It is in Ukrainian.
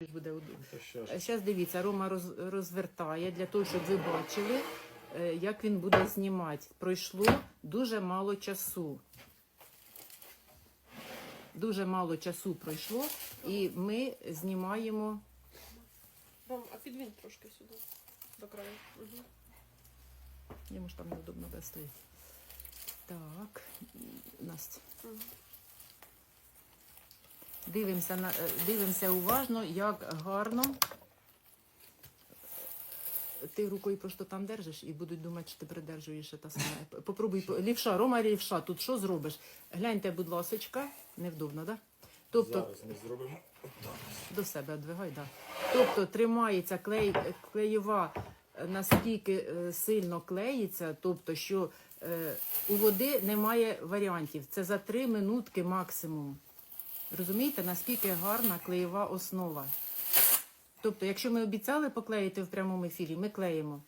буде. Зараз дивіться, Рома роз, розвертає для того, щоб ви бачили, е, як він буде знімати. Пройшло дуже мало часу. Дуже мало часу пройшло, і ми знімаємо. Ром, а підвінь трошки сюди, до краю. Угу. Йому ж там неудобно стоїть. Так, Настя. Угу. Дивимося, на, е, дивимося уважно, як гарно. Ти рукою просто там держиш і будуть думати, що ти придержуєш та саме. Попробуй лівша, Рома лівша, тут що зробиш? Гляньте, будь ласочка, невдобно, так? Да? Тобто Зараз ми зробимо. до себе одвигай, да. Тобто тримається клей, клеєва е, настільки е, сильно клеїться, тобто, що е, у води немає варіантів. Це за три минутки максимум. Розумієте, наскільки гарна клеєва основа? Тобто, якщо ми обіцяли поклеїти в прямому ефірі, ми клеїмо.